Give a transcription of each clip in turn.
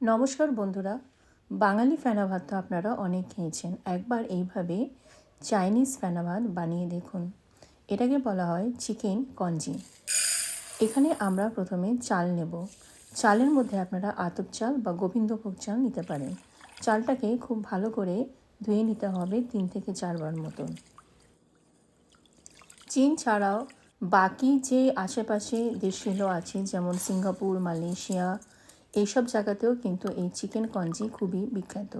নমস্কার বন্ধুরা, বাঙালি ফেনা ভাত তো আপনারা অনেক খেয়েছেন। একবার এইভাবে চাইনিজ ফেনা ভাত বানিয়ে দেখুন। এটাকে বলা হয় চিকেন কঞ্জি এখানে আমরা প্রথমে চাল নেব। চালের মধ্যে আপনারা আতপ চাল বা গোবিন্দভোগ চাল নিতে পারেন। চালটাকে খুব ভালো করে ধুয়ে নিতে হবে তিন থেকে চারবার মতন। চীন ছাড়াও বাকি যে আশেপাশে দেশগুলো আছে, যেমন সিঙ্গাপুর, মালয়েশিয়া এইসব জায়গাতেও কিন্তু এই চিকেন কঞ্জি খুবই বিখ্যাত।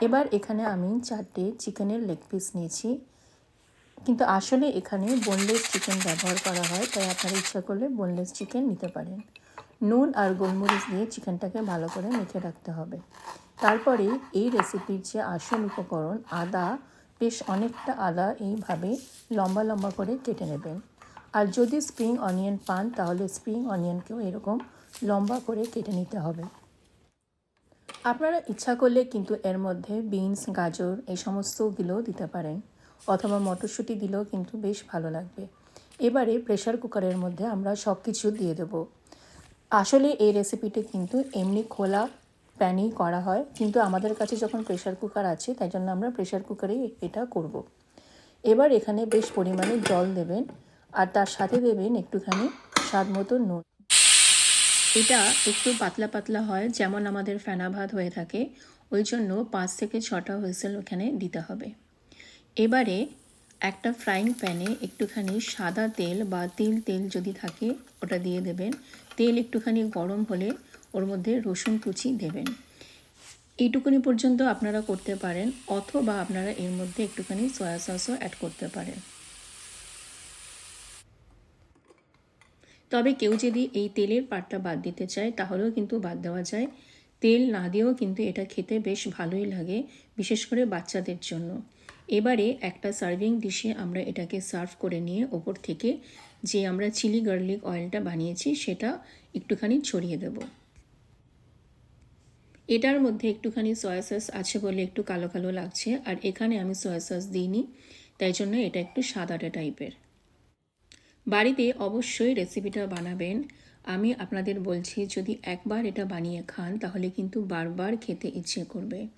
এবার এখানে আমি চারটে চিকেনের লেগ পিস নিয়েছি। কিন্তু আসলে এখানে বোনলেস চিকেন ব্যবহার করা হয়, তাই আপনারা ইচ্ছা করলে বোনলেস চিকেন নিতে পারেন। নুন আর গোলমরিচ দিয়ে চিকেনটাকে ভালো করে মেখে রাখতে হবে। তারপরে এই রেসিপির যে আসল উপকরণ, আদা, বেশ অনেকটা আদা এইভাবে লম্বা লম্বা করে কেটে নেবেন। আর যদি স্প্রিং অনিয়ন পান, তাহলে স্প্রিং অনিয়নকেও এরকম লম্বা করে কেটে নিতে হবে। আপনারা ইচ্ছা করলে কিন্তু এর মধ্যে বিনস, গাজর এই সমস্তগুলো দিতে পারেন, অথবা মটরশুঁটি দিলেও কিন্তু বেশ ভালো লাগবে। এবারে প্রেশার কুকারের মধ্যে আমরা সব কিছু দিয়ে দেবো। আসলে এই রেসিপিটি কিন্তু এমনি খোলা প্যানেই করা হয়, কিন্তু আমাদের কাছে যখন প্রেশার কুকার আছে, তাই জন্য আমরা প্রেশার কুকারেই এটা করব। এবার এখানে বেশ পরিমাণে জল দেবেন, আর তার সাথে দেবেন একটুখানি স্বাদ মতো নুন। এটা একটু পাতলা পাতলা হয়, যেমন আমাদের ফেনা ভাত হয়ে থাকে, ওই জন্য পাঁচ থেকে ছটা হুইসেল ওখানে দিতে হবে। এবারে একটা ফ্রাইং প্যানে একটুখানি সাদা তেল বা তিল তেল যদি থাকে, ওটা দিয়ে দেবেন। তেল একটুখানি গরম হলে ওর মধ্যে রসুন কুচি দেবেন। এইটুকুনি পর্যন্ত আপনারা করতে পারেন, অথবা আপনারা এর মধ্যে একটুখানি সয়া সসও অ্যাড করতে পারেন। তবে কেউ যদি এই তেলের পাটটা বাদ দিতে চায়, তাহলেও কিন্তু বাদ দেওয়া যায়। তেল না দিয়েও কিন্তু এটা খেতে বেশ ভালোই লাগে, বিশেষ করে বাচ্চাদের জন্য। এবারে একটা সার্ভিং ডিশে আমরা এটাকে সার্ভ করে নিয়ে ওপর থেকে যে আমরা চিলি গার্লিক অয়েলটা বানিয়েছি, সেটা একটুখানি ছড়িয়ে দেব। এটার মধ্যে একটুখানি সয়া সস আছে বলে একটু কালো কালো লাগছে, আর এখানে আমি সয়া সস দিইনি, তাই জন্য এটা একটু সাদাটে টাইপের। বাড়িতে অবশ্যই রেসিপিটা বানাবেন। আমি আপনাদের বলছি, যদি একবার এটা বানিয়ে খান, তাহলে কিন্তু বারবার খেতে ইচ্ছে করবে।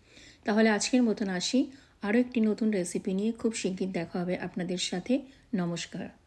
তাহলে আজকের মতন আসি। আরও একটি নতুন রেসিপি নিয়ে খুব শিগগির দেখা হবে আপনাদের সাথে। নমস্কার।